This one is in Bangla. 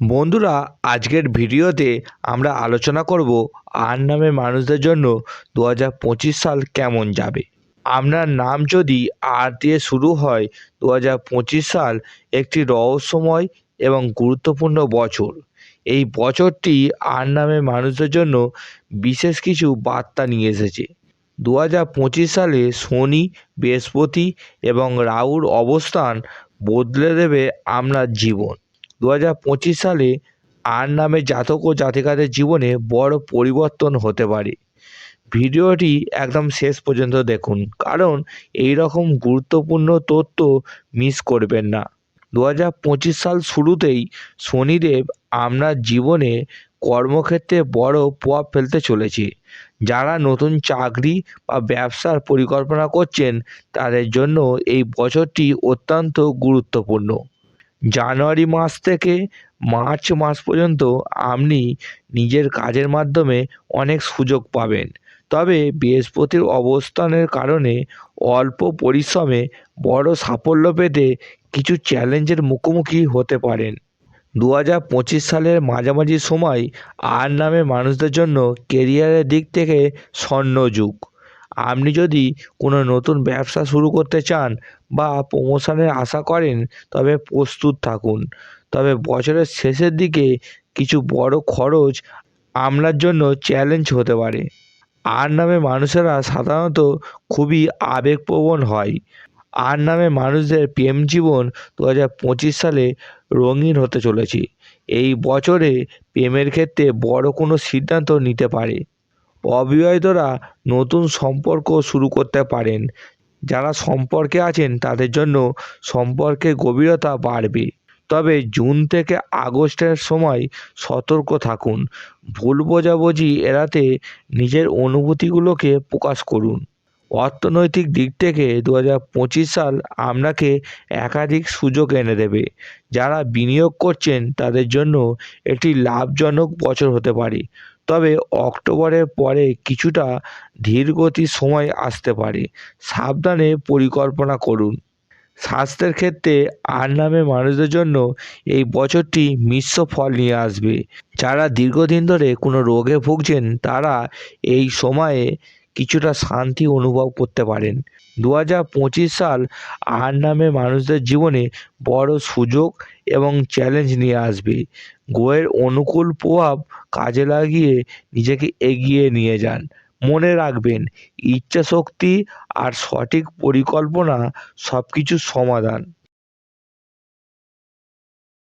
বন্ধুরা, আজকের ভিডিওতে আমরা আলোচনা করব আর নামে মানুষদের জন্য দু হাজার পঁচিশ সাল কেমন যাবে। আপনার নাম যদি আর দিয়ে শুরু হয় দু হাজার পঁচিশ সাল, একটি রহস্যময় এবং গুরুত্বপূর্ণ বছর। এই বছরটি আর নামে মানুষদের জন্য বিশেষ কিছু বার্তা নিয়ে এসেছে। দু হাজার পঁচিশ সালে শনি, বৃহস্পতি এবং রাহুর অবস্থান বদলে দেবে আপনার জীবন। দু পঁচিশ সালে আর নামে জাতক ও জাতিকাদের জীবনে বড় পরিবর্তন হতে পারে। ভিডিওটি একদম শেষ পর্যন্ত দেখুন, কারণ এই রকম গুরুত্বপূর্ণ তথ্য মিস করবেন না। দু হাজার পঁচিশ সাল শুরুতেই শনিদেব আপনার জীবনে কর্মক্ষেত্রে বড় প্রভাব ফেলতে চলেছে। যারা নতুন চাকরি বা ব্যবসার পরিকল্পনা করছেন, তাদের জন্য এই বছরটি অত্যন্ত গুরুত্বপূর্ণ। জানুয়ারি মাস থেকে মার্চ মাস পর্যন্ত আপনি নিজের কাজের মাধ্যমে অনেক সুযোগ পাবেন। তবে বৃহস্পতির অবস্থানের কারণে অল্প পরিশ্রমে বড় সাফল্য পেতে কিছু চ্যালেঞ্জের মুখোমুখি হতে পারেন। দু হাজার পঁচিশ সালের মাঝামাঝি সময় আর নামে মানুষদের জন্য কেরিয়ারের দিক থেকে স্বর্ণযুগ। আপনি যদি কোনো নতুন ব্যবসা শুরু করতে চান বা প্রমোশনের আশা করেন, তবে প্রস্তুত থাকুন। তবে বছরের শেষের দিকে কিছু বড় খরচ আপনার জন্য চ্যালেঞ্জ হতে পারে। আর নামে মানুষেরা সাধারণত খুবই আবেগপ্রবণ হয়। আর নামে মানুষদের প্রেম জীবন দু হাজার পঁচিশ সালে রঙিন হতে চলেছে। এই বছরে প্রেমের ক্ষেত্রে বড় কোনো সিদ্ধান্ত নিতে পারে। অবিবাহিতরা নতুন সম্পর্ক শুরু করতে পারেন। যারা সম্পর্কে আছেন, তাদের জন্য সম্পর্কের গভীরতা বাড়বে। তবে জুন থেকে আগস্টের সময় সতর্ক থাকুন। ভুল বোঝাবুঝি এড়াতে নিজের অনুভূতিগুলোকে প্রকাশ করুন। অর্থনৈতিক দিক থেকে দু হাজার পঁচিশ সাল আপনাকে একাধিক সুযোগ এনে দেবে। যারা বিনিয়োগ করছেন, তাদের জন্য একটি লাভজনক বছর হতে পারে। তবে অক্টোবরের পরে কিছুটা ধীরগতি সময় আসতে পারে। সাবধানে পরিকল্পনা করুন। স্বাস্থ্যের ক্ষেত্রে আর নামে মানুষদের জন্য এই বছরটি মিশ্র ফল নিয়ে আসবে। যারা দীর্ঘদিন ধরে কোনো রোগে ভুগছেন, তারা এই সময়ে কিছুটা শান্তি অনুভব করতে পারেন। দু হাজার পঁচিশ সাল আর নামে মানুষদের জীবনে বড় সুযোগ এবং চ্যালেঞ্জ নিয়ে আসবে। গ্রহের অনুকূল প্রভাব কাজে লাগিয়ে নিজেকে এগিয়ে নিয়ে যান। মনে রাখবেন, ইচ্ছাশক্তি আর সঠিক পরিকল্পনা সব কিছুর সমাধান।